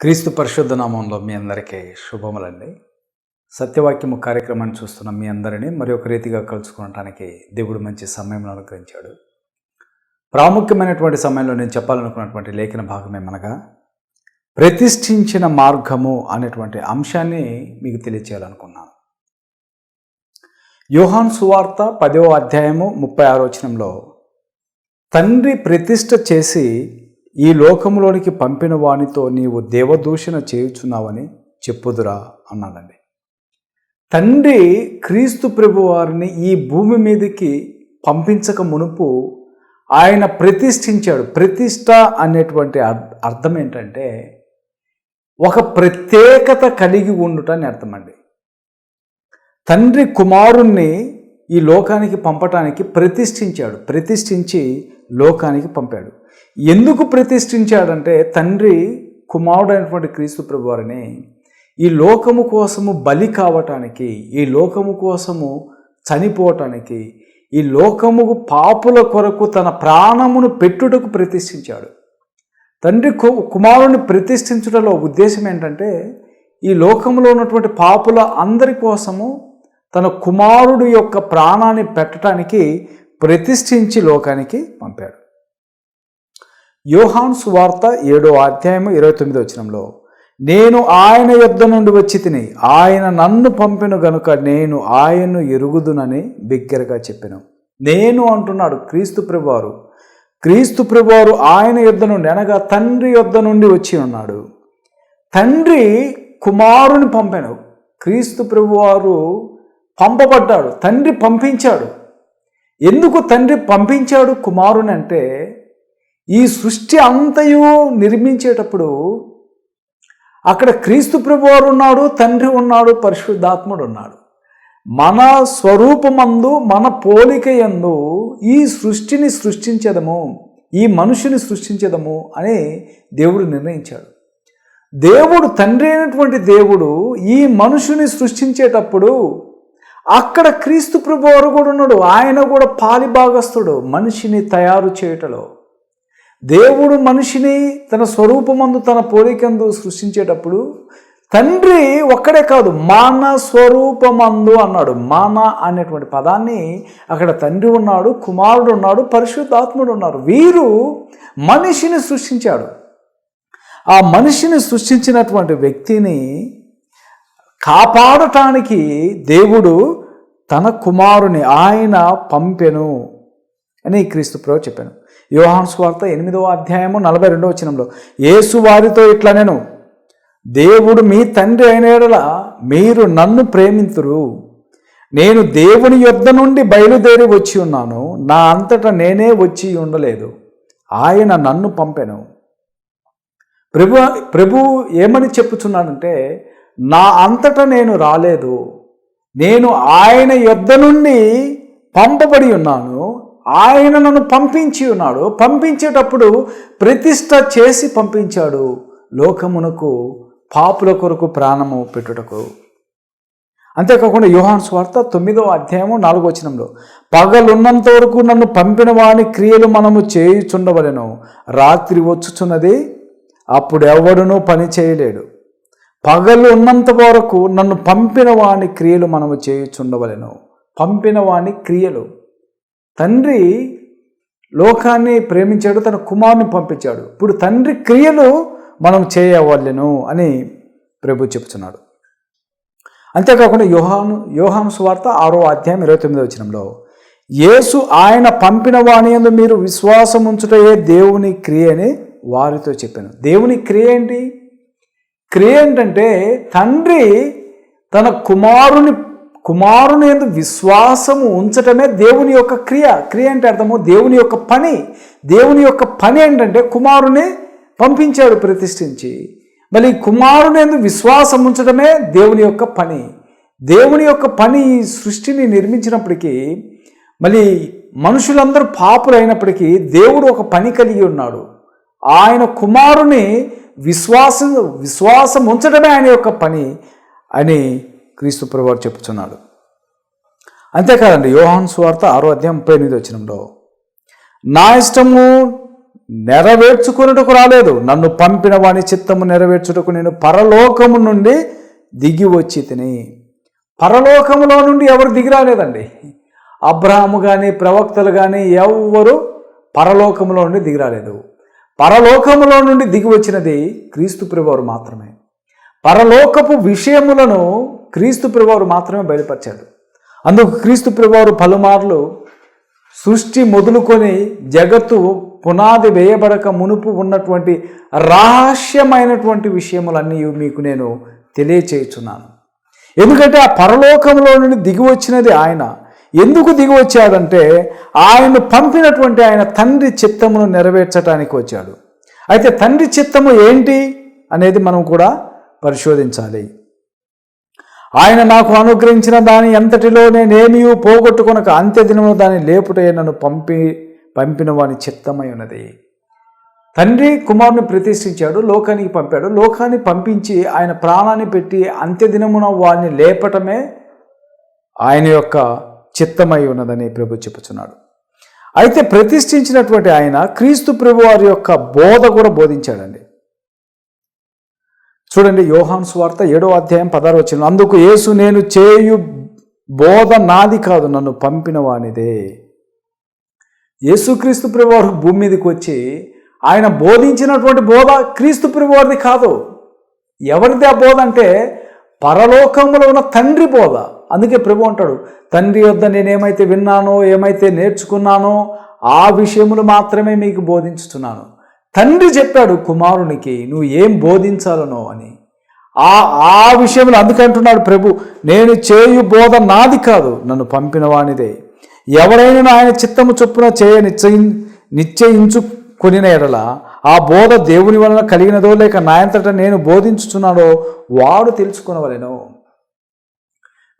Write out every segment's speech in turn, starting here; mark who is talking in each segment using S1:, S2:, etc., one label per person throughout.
S1: క్రీస్తు పరిశుద్ధ నామంలో మీ అందరికీ శుభములండి. సత్యవాక్యము కార్యక్రమాన్ని చూస్తున్న మీ అందరినీ మరి ఒక రీతిగా కలుసుకోవడానికి దేవుడు మంచి సమయంలో అనుగ్రహించాడు. ప్రాముఖ్యమైనటువంటి సమయంలో నేను చెప్పాలనుకున్నటువంటి లేఖన భాగం ఏమనగా ప్రతిష్ఠించిన మార్గము అనేటువంటి అంశాన్ని మీకు తెలియచేయాలనుకున్నాను. యోహాన్ సువార్త పదవ అధ్యాయము ముప్పై ఆరోచనంలో తండ్రి ప్రతిష్ఠ చేసి ఈ లోకంలోనికి పంపిన వానితో నీవు దేవదూషణ చేయుచున్నావని చెప్పుదురా అన్నాడండి. తండ్రి క్రీస్తు ప్రభు వారిని ఈ భూమి మీదకి పంపించక మునుపు ఆయన ప్రతిష్ఠించాడు. ప్రతిష్ట అనేటువంటి అర్- అర్థం ఏంటంటే ఒక ప్రత్యేకత కలిగి ఉండుట అని అర్థమండి. తండ్రి కుమారుణ్ణి ఈ లోకానికి పంపటానికి ప్రతిష్ఠించాడు. ప్రతిష్ఠించి లోకానికి పంపాడు. ఎందుకు ప్రతిష్ఠించాడంటే తండ్రి కుమారుడైనటువంటి క్రీస్తు ప్రభువారిని ఈ లోకము కోసము బలి కావటానికి ఈ లోకము కోసము చనిపోవటానికి ఈ లోకము పాపుల కొరకు తన ప్రాణమును పెట్టుటకు ప్రతిష్ఠించాడు. తండ్రి కు- కుమారుని ప్రతిష్ఠించడంలో ఉద్దేశం ఏంటంటే ఈ లోకంలో ఉన్నటువంటి పాపుల అందరి కోసము తన కుమారుడు యొక్క ప్రాణాన్ని పెట్టడానికి ప్రతిష్ఠించి లోకానికి పంపాడు. యోహాన్ సువార్త ఏడో అధ్యాయము ఇరవై తొమ్మిదో వచనంలో నేను ఆయన యుద్ధ నుండి వచ్చి తిని ఆయన నన్ను పంపిన గనుక నేను ఆయన్ను ఎరుగుదునని బిగ్గరగా చెప్పాను. నేను అంటున్నాడు క్రీస్తు ప్రభువారు. క్రీస్తు ప్రభువారు ఆయన యుద్ధ నుండి అనగా తండ్రి యుద్ధ నుండి వచ్చి ఉన్నాడు. తండ్రి కుమారుని పంపాను. క్రీస్తు ప్రభువారు పంపబడ్డాడు తండ్రి పంపించాడు. ఎందుకు తండ్రి పంపించాడు కుమారుని అంటే ఈ సృష్టి అంతయు నిర్మించేటప్పుడు అక్కడ క్రీస్తు ప్రభువారు ఉన్నాడు తండ్రి ఉన్నాడు పరిశుద్ధాత్ముడు ఉన్నాడు. మన స్వరూపమందు మన పోలిక యందు ఈ సృష్టిని సృష్టించదము ఈ మనుషుని సృష్టించదము అని దేవుడు నిర్ణయించాడు. దేవుడు తండ్రి అయినటువంటి దేవుడు ఈ మనుషుని సృష్టించేటప్పుడు అక్కడ క్రీస్తు ప్రభువారు కూడా ఉన్నాడు. ఆయన కూడా పాలిభాగస్తుడు మనిషిని తయారు చేయటలో. దేవుడు మనిషిని తన స్వరూపమందు తన పోలికందు సృష్టించేటప్పుడు తండ్రి ఒక్కడే కాదు మాన స్వరూపమందు అన్నాడు. మాన అనేటువంటి పదాన్ని అక్కడ తండ్రి ఉన్నాడు కుమారుడు ఉన్నాడు పరిశుద్ధాత్ముడు ఉన్నారు. వీరు మనిషిని సృష్టించాడు. ఆ మనిషిని సృష్టించినటువంటి వ్యక్తిని కాపాడటానికి దేవుడు తన కుమారుని ఆయన పంపెను అని క్రీస్తు ప్రభు చెప్పాను యోహాన్ స్వార్త ఎనిమిదవ అధ్యాయము నలభై రెండవ వచనంలో యేసు వారితో ఇట్లా నేను దేవుడు మీ తండ్రి అయిన మీరు నన్ను ప్రేమింతురు. నేను దేవుని యొద్ద నుండి బయలుదేరి వచ్చి ఉన్నాను. నా అంతటా నేనే వచ్చి ఉండలేదు. ఆయన నన్ను పంపెను. ప్రభు ప్రభు ఏమని చెప్పుచున్నాడంటే నా అంతటా నేను రాలేదు. నేను ఆయన యొద్ద నుండి పంపబడి ఉన్నాను. ఆయన నన్ను పంపించి ఉన్నాడు. పంపించేటప్పుడు ప్రతిష్ట చేసి పంపించాడు. లోకమునకు పాపుల కొరకు ప్రాణము పెట్టుటకు. అంతేకాకుండా యోహాన్ స్వార్త తొమ్మిదో అధ్యాయము నాలుగో వచనంలో పగలున్నంత వరకు నన్ను పంపిన వాని క్రియలు మనము చేయుచుండవలను. రాత్రి వచ్చుచున్నది అప్పుడు ఎవడునూ పని చేయలేడు. పగలు ఉన్నంత వరకు నన్ను పంపిన వాని క్రియలు మనము చేయుచుండవలెను. పంపిన వాని క్రియలు. తండ్రి లోకాన్ని ప్రేమించాడు తన కుమారుని పంపించాడు. ఇప్పుడు తండ్రి క్రియలు మనం చేయవలెను అని ప్రభు చెప్తున్నాడు అంతేకాకుండా యోహాను యోహాను సువార్త ఆరో అధ్యాయం ఇరవై తొమ్మిదో వచనంలో యేసు ఆయన పంపిన వాణి యందు మీరు విశ్వాసం ఉంచుటయే దేవుని క్రియ అని వారితో చెప్పాను. దేవుని క్రియ ఏంటి? క్రియ ఏంటంటే తండ్రి తన కుమారుని కుమారుని ఎందు విశ్వాసము ఉంచటమే దేవుని యొక్క క్రియ. క్రియ అంటే అర్థము దేవుని యొక్క పని. దేవుని యొక్క పని ఏంటంటే కుమారుని పంపించాడు ప్రతిష్ఠించి. మళ్ళీ కుమారుని ఎందు విశ్వాసం ఉంచడమే దేవుని యొక్క పని. దేవుని యొక్క పని సృష్టిని నిర్మించినప్పటికీ మళ్ళీ మనుషులందరూ పాపులైనప్పటికీ దేవుడు ఒక పని కలిగి ఉన్నాడు. ఆయన కుమారుని విశ్వాసం విశ్వాసం ఉంచడమే ఆయన యొక్క పని అని క్రీస్తు ప్రభువారు చెప్పుచున్నాడు. అంతేకాదండి యోహాన్ స్వార్త ఆరో అధ్యాయం ముప్పై ఎనిమిది వచ్చినంలో నా ఇష్టము నెరవేర్చుకున్నటకు రాలేదు. నన్ను పంపిన వాని చిత్తము నెరవేర్చుటకు నేను పరలోకము నుండి దిగి వచ్చి తిని. పరలోకములో నుండి ఎవరు దిగి రాలేదండి? అబ్రహాము కానీ ప్రవక్తలు కానీ ఎవ్వరు పరలోకములో నుండి దిగి రాలేదు. పరలోకములో నుండి దిగి వచ్చినది క్రీస్తు ప్రభువారు మాత్రమే. పరలోకపు విషయములను క్రీస్తు ప్రభువారు మాత్రమే బయలుపరిచాడు అందుకు క్రీస్తు ప్రభువారు పలుమార్లు సృష్టి మొదలుకొని జగత్తు పునాది వేయబడక మునుపు ఉన్నటువంటి రహస్యమైనటువంటి విషయములన్నీ మీకు నేను తెలియచేయుచున్నాను. ఎందుకంటే ఆ పరలోకంలో నుండి దిగి వచ్చినది ఆయన. ఎందుకు దిగి వచ్చాడంటే ఆయన పంపినటువంటి ఆయన తండ్రి చిత్తమును నెరవేర్చడానికి వచ్చాడు. అయితే తండ్రి చిత్తము ఏంటి అనేది మనం కూడా పరిశోధించాలి. ఆయన నాకు అనుగ్రహించిన దాని ఎంతటిలో నేనేమీ పోగొట్టుకొనక అంత్యదినము దాన్ని లేపుటే నన్ను పంపి పంపిన వాని చిత్తమై ఉన్నది. తండ్రి కుమారుని ప్రతిష్ఠించాడు లోకానికి పంపాడు. లోకాన్ని పంపించి ఆయన ప్రాణాన్ని పెట్టి అంత్యదినమున వారిని లేపటమే ఆయన యొక్క చిత్తమై ఉన్నదని ప్రభు చెప్పుచున్నాడు. అయితే ప్రతిష్ఠించినటువంటి ఆయన క్రీస్తు ప్రభు వారి యొక్క బోధ కూడా బోధించాడండి. చూడండి యోహాన్ స్వార్త ఏడో అధ్యాయం పదహారు వచ్చిన అందుకు యేసు నేను చేయు బోధ నాది కాదు నన్ను పంపిన వానిదే. యేసుక్రీస్తు ప్రభువారు భూమి మీదకి వచ్చి ఆయన బోధించినటువంటి బోధ క్రీస్తు ప్రభువారిది కాదు. ఎవరిది ఆ బోధ అంటే పరలోకంలో ఉన్న తండ్రి బోధ. అందుకే ప్రభు అంటాడు తండ్రి వద్ద నేనేమైతే విన్నానో ఏమైతే నేర్చుకున్నానో ఆ విషయములు మాత్రమే మీకు బోధించుతున్నాను తండ్రి చెప్పాడు కుమారునికి నువ్వు ఏం బోధించాలనో అని. ఆ ఆ విషయంలో అందుకంటున్నాడు ప్రభు నేను చేయు బోధ నాది కాదు నన్ను పంపిన వానిదే. ఎవరైనా ఆయన చిత్తము చొప్పున చేయ నిశ్చయి నిశ్చయించుకొనిన ఎడల ఆ బోధ దేవుని వలన కలిగినదో లేక నాయంతట నేను బోధించుచున్నాడో వాడు తెలుసుకునవలెను.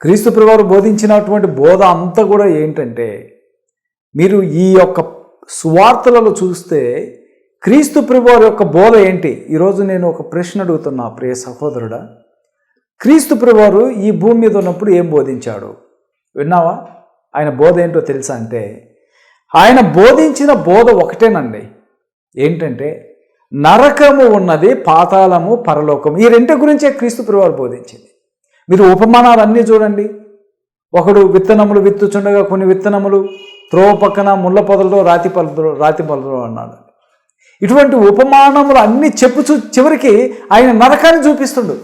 S1: క్రీస్తు ప్రభువారు బోధించినటువంటి బోధ అంతా కూడా ఏంటంటే మీరు ఈ యొక్క సువార్తలలో చూస్తే క్రీస్తు ప్రభువారి యొక్క బోధ ఏంటి? ఈరోజు నేను ఒక ప్రశ్న అడుగుతున్నా ప్రియ సహోదరుడా. క్రీస్తు ప్రభువారు ఈ భూమి మీద ఉన్నప్పుడు ఏం బోధించాడు? విన్నావా? ఆయన బోధ ఏంటో తెలుసా అంటే ఆయన బోధించిన బోధ ఒకటేనండి. ఏంటంటే నరకము ఉన్నది పాతాళము పరలోకము. ఈ రెంటి గురించే క్రీస్తు ప్రభువారు బోధించింది. మీరు ఉపమానాలు అన్నీ చూడండి. ఒకడు విత్తనములు విత్తుచుండగా కొన్ని విత్తనములు త్రోవ పక్కన ముళ్ళ పొదలతో రాతి పొదలు రాతి పొదలు అన్నాడు. ఇటువంటి ఉపమానములు అన్నీ చెప్పు చూ చివరికి ఆయన నరకాన్ని చూపిస్తుండు.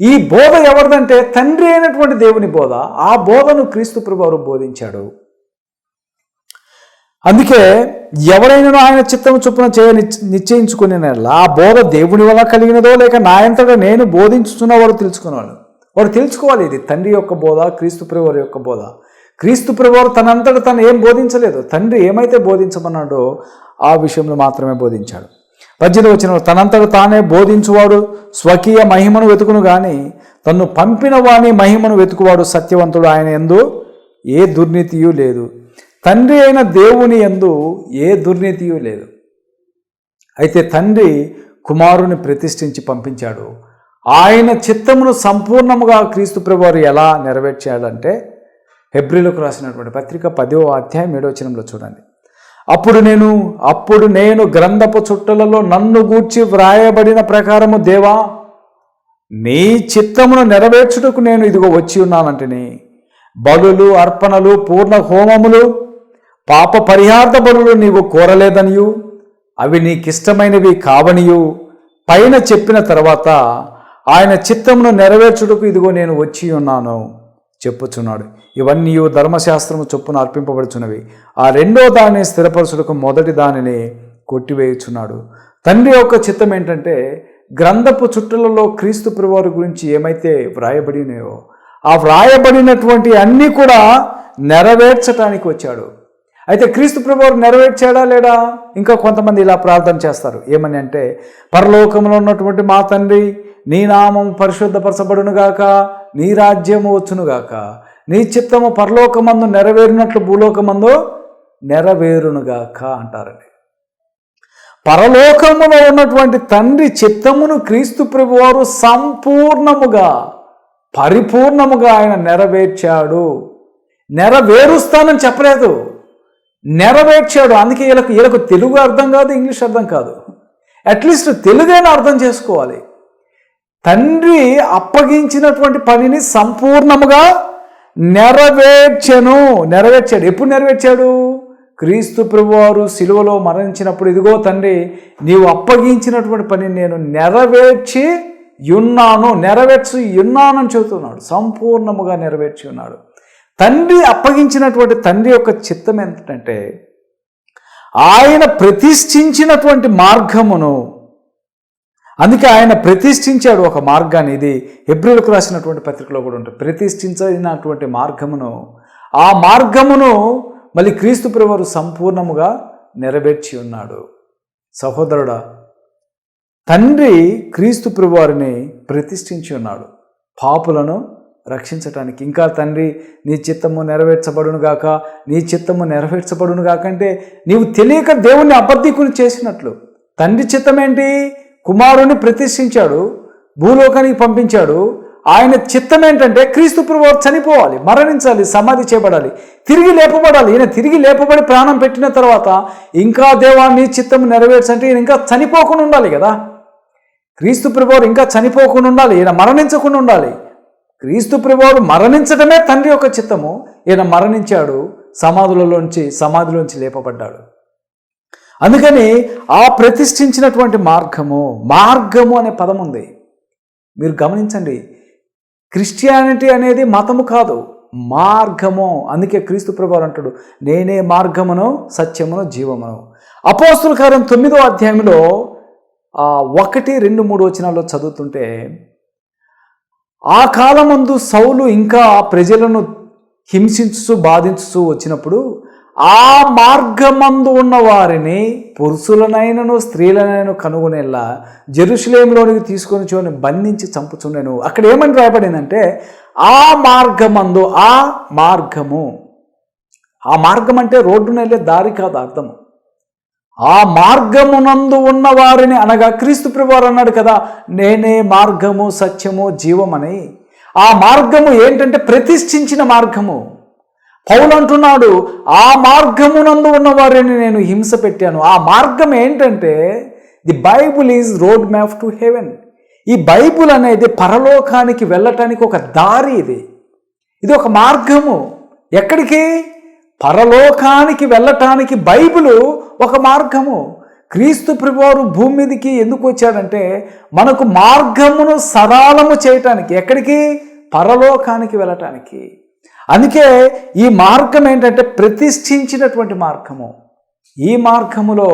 S1: ఈ బోధ ఎవరిదంటే తండ్రి అయినటువంటి దేవుని బోధ. ఆ బోధను క్రీస్తు ప్రభువారు బోధించాడు. అందుకే ఎవరైనా ఆయన చిత్తం చొప్పున చేయ నిశ్చయించుకునే ఆ బోధ దేవుని వల్ల కలిగినదో లేక నాయంతటా నేను బోధించుతున్న వారు తెలుసుకున్నాను వాడు తెలుసుకోవాలి ఇది తండ్రి యొక్క బోధ క్రీస్తు ప్రభువారి యొక్క బోధ. క్రీస్తు ప్రభువారు తనంతట తను ఏం బోధించలేదు. తండ్రి ఏమైతే బోధించమన్నాడో ఆ విషయంలో మాత్రమే బోధించాడు. పద్దెనిమిది వచ్చిన తనంతట తానే బోధించువాడు స్వకీయ మహిమను వెతుకును గాని తన్ను పంపిన వాని మహిమను వెతుకువాడు సత్యవంతుడు ఆయన ఎందు ఏ దుర్నీతియు లేదు. తండ్రి అయిన దేవుని ఎందు ఏ దుర్నీతియు లేదు. అయితే తండ్రి కుమారుని ప్రతిష్ఠించి పంపించాడు. ఆయన చిత్తమును సంపూర్ణముగా క్రీస్తు ప్రభువారు ఎలా నెరవేర్చాడంటే హెబ్రిలకు రాసినటువంటి పత్రిక పదో అధ్యాయం ఏడో చూడండి. అప్పుడు నేను అప్పుడు నేను గ్రంథపు చుట్టలలో నన్ను గూర్చి వ్రాయబడిన ప్రకారము దేవా నీ చిత్తమును నెరవేర్చుటకు నేను ఇదిగో వచ్చి ఉన్నానంటేనే. బలులు అర్పణలు పూర్ణ హోమములు పాప పరిహార్థ బలులు నీవు కోరలేదనియు అవి నీకిష్టమైనవి కావనియు. పైన చెప్పిన తర్వాత ఆయన చిత్తమును నెరవేర్చుటకు ఇదిగో నేను వచ్చి ఉన్నాను. చెప్పుచున్నాడు. ఇవన్నీ ధర్మశాస్త్రము చొప్పున అర్పింపబడుచున్నవి. ఆ రెండో దాని స్థిరపరచుటకు మొదటి దానిని కొట్టివేయుచున్నాడు. తండ్రి యొక్క చిత్తం ఏంటంటే గ్రంథపు చుట్టలలో క్రీస్తు ప్రభువారి గురించి ఏమైతే వ్రాయబడినాయో ఆ వ్రాయబడినటువంటి అన్నీ కూడా నెరవేర్చటానికి వచ్చాడు. అయితే క్రీస్తు ప్రభువారు నెరవేర్చాడా లేడా? ఇంకా కొంతమంది ఇలా ప్రార్థన చేస్తారు. ఏమని అంటే పరలోకంలో ఉన్నటువంటి మా తండ్రి నీ నామం పరిశుద్ధపరచబడునుగాక నీ రాజ్యము వచ్చునుగాక నీ చిత్తము పరలోకమందు నెరవేరినట్లు భూలోకమందు నెరవేరునుగాక అంటారండి. పరలోకములో ఉన్నటువంటి తండ్రి చిత్తమును క్రీస్తు ప్రభువారు సంపూర్ణముగా పరిపూర్ణముగా ఆయన నెరవేర్చాడు. నెరవేరుస్తానని చెప్పలేదు. నెరవేర్చాడు. అందుకే వీళ్ళకు వీళ్ళకు తెలుగు అర్థం కాదు ఇంగ్లీష్ అర్థం కాదు. అట్లీస్ట్ తెలుగైనా అర్థం చేసుకోవాలి. తండ్రి అప్పగించినటువంటి పనిని సంపూర్ణముగా నెరవేర్చెను. నెరవేర్చాడు. ఎప్పుడు నెరవేర్చాడు? క్రీస్తు ప్రభువారు సిలువలో మరణించినప్పుడు ఇదిగో తండ్రి నీవు అప్పగించినటువంటి పనిని నేను నెరవేర్చి ఉన్నాను. నెరవేర్చి ఉన్నానని చెబుతున్నాడు. సంపూర్ణముగా నెరవేర్చి ఉన్నాడు. తండ్రి అప్పగించినటువంటి తండ్రి యొక్క చిత్తం ఏంటంటే ఆయన ప్రతిష్ఠించినటువంటి మార్గమును అందుకే ఆయన ప్రతిష్ఠించాడు ఒక మార్గాన్ని. ఇది ఎబ్రిలకు రాసినటువంటి పత్రికలో కూడా ఉంటుంది. ప్రతిష్ఠించినటువంటి మార్గమును ఆ మార్గమును మళ్ళీ క్రీస్తు ప్రభువారు సంపూర్ణముగా నెరవేర్చి ఉన్నాడు. సహోదరుడా తండ్రి క్రీస్తు ప్రభువారిని ప్రతిష్ఠించి ఉన్నాడు. పాపులను రక్షించటానికి. ఇంకా తండ్రి నీ చిత్తము నెరవేర్చబడును గాక నీ చిత్తము నెరవేర్చబడును గాక అంటే నీవు తెలియక దేవుణ్ణి అబద్ధికులు చేసినట్లు. తండ్రి చిత్తమేంటి? కుమారుని ప్రతిష్ఠించాడు భూలోకానికి పంపించాడు. ఆయన చిత్తం ఏంటంటే క్రీస్తు ప్రభువారు చనిపోవాలి మరణించాలి సమాధి చేయబడాలి తిరిగి లేపబడాలి. ఈయన తిరిగి లేపబడి ప్రాణం పెట్టిన తర్వాత ఇంకా దేవాన్ని చిత్తం నెరవేర్చంటే ఈయన ఇంకా చనిపోకుండా ఉండాలి కదా. క్రీస్తు ప్రభువారు ఇంకా చనిపోకుండా ఉండాలి ఈయన మరణించకుండా ఉండాలి. క్రీస్తు ప్రభువారు మరణించడమే తండ్రి యొక్క చిత్తము. ఈయన మరణించాడు సమాధులలోంచి సమాధిలోంచి లేపబడ్డాడు. అందుకని ఆ ప్రతిష్ఠించినటువంటి మార్గము మార్గము అనే పదం ఉంది. మీరు గమనించండి. క్రిస్టియానిటీ అనేది మతము కాదు మార్గము. అందుకే క్రీస్తు ప్రభువారు అంటాడు నేనే మార్గమును సత్యమును జీవమును. అపోస్తుల కార్యం తొమ్మిదో అధ్యాయంలో ఒకటి రెండు మూడు వచనాల్లో చదువుతుంటే ఆ కాలమందు సౌలు ఇంకా ప్రజలను హింసించు బాధించు వచ్చినప్పుడు ఆ మార్గమందు ఉన్న వారిని పురుషులనైనను స్త్రీలనైనా కనుగొనేలా జెరూసలేంలోనికి తీసుకొని చూని బంధించి చంపుచుండెను. అక్కడ ఏమని రాయబడిందంటే ఆ మార్గమందు ఆ మార్గము. ఆ మార్గం అంటే రోడ్డున వెళ్ళే దారి కాదు అర్థము ఆ మార్గమునందు ఉన్న వారిని అనగా క్రీస్తు ప్రభువారు అన్నాడు కదా నేనే మార్గము సత్యము జీవమని. ఆ మార్గము ఏంటంటే ప్రతిష్ఠించిన మార్గము. పౌలు అంటున్నాడు ఆ మార్గమునందు ఉన్న వారిని నేను హింస పెట్టాను. ఆ మార్గం ఏంటంటే the Bible is road map to heaven. ఈ బైబుల్ అనేది పరలోకానికి వెళ్ళటానికి ఒక దారి ఇది. ఇది ఒక మార్గము. ఎక్కడికి? పరలోకానికి వెళ్ళటానికి బైబిలు ఒక మార్గము. క్రీస్తు ప్రభువారు భూమి మీదకి ఎందుకు వచ్చాడంటే మనకు మార్గమును సరళము చేయటానికి. ఎక్కడికి? పరలోకానికి వెళ్ళటానికి. అందుకే ఈ మార్గం ఏంటంటే ప్రతిష్ఠించినటువంటి మార్గము. ఈ మార్గములో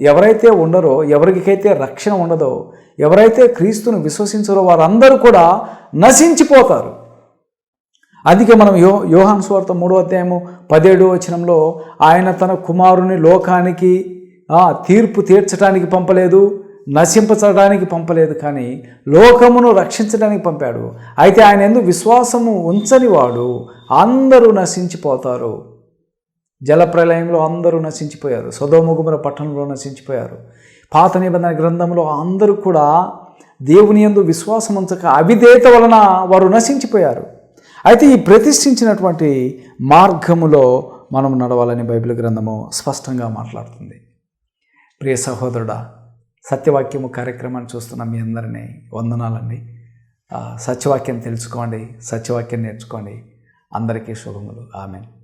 S1: ఎవరైతే ఉండరో ఎవరికైతే రక్షణ ఉండదో ఎవరైతే క్రీస్తును విశ్వసించరో వారందరూ కూడా నశించిపోతారు. అందుకే మనం యో యోహాన్ స్వార్థ మూడో అధ్యాయము పదిహేడు వచనంలో ఆయన తన కుమారుని లోకానికి తీర్పు తీర్చడానికి పంపలేదు. నశింపచడానికి పంపలేదు కానీ లోకమును రక్షించడానికి పంపాడు. అయితే ఆయన ఎందుకు విశ్వాసము ఉంచని వాడు అందరూ నశించిపోతారు. జలప్రలయంలో అందరూ నశించిపోయారు. సదోముగుమర పట్టణంలో నశించిపోయారు. పాత నిబంధన గ్రంథంలో అందరూ కూడా దేవుని యందు విశ్వాసం ఉంచక అవిధేత వలన వారు నశించిపోయారు. అయితే ఈ ప్రతిష్ఠించినటువంటి మార్గములో మనం నడవాలని బైబిల్ గ్రంథము స్పష్టంగా మాట్లాడుతుంది. ప్రియ సహోదరుడా సత్యవాక్యము కార్యక్రమాన్ని చూస్తున్న మీ అందరినీ వందనాలండి. సత్యవాక్యం తెలుసుకోండి సత్యవాక్యం నేర్చుకోండి. అందరికీ శుభములు. ఆమెను.